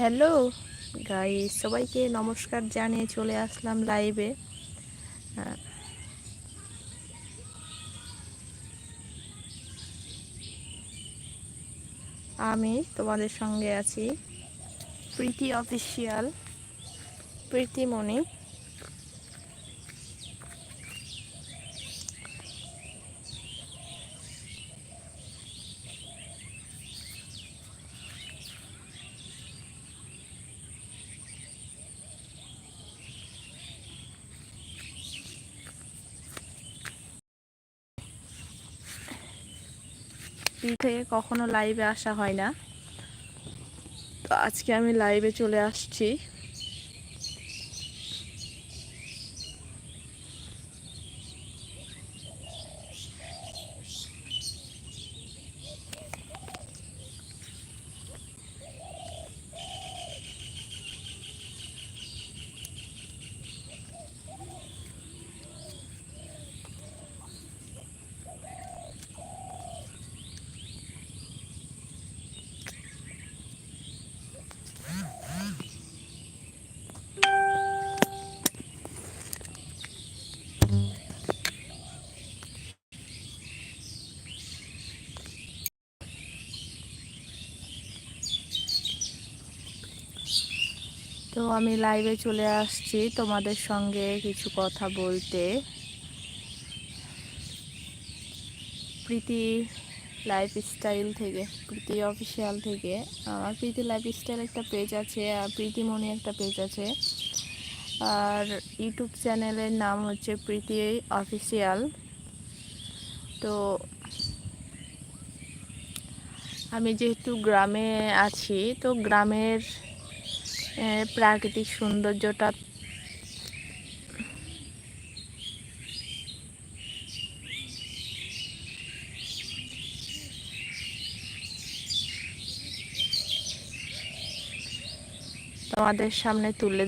Hello guy সবাইকে নমস্কার জানিয়ে চলে আসলাম লাইভে। আমি তোমাদের সঙ্গে আছি, প্রীতি অফিসিয়াল প্রীতিমণি থেকে কখনো লাইভে আসা হয় না। তো আজকে আমি লাইভে চলে আসছি। তো আমি লাইভে চলে আসছি তোমাদের সঙ্গে কিছু কথা বলতে। প্রীতি লাইফ স্টাইল থেকে, প্রীতি অফিসিয়াল থেকে, আমার প্রীতি লাইফ স্টাইল একটা পেজ আছে, আর প্রীতি প্রীতিমণি একটা পেজ আছে। আর ইউটিউব চ্যানেলের নাম হচ্ছে প্রীতি অফিসিয়াল তো আমি যেহেতু গ্রামে আছি, তো গ্রামের প্রাকৃতিক সৌন্দর্যটা। তোমাদের সামনে তুলে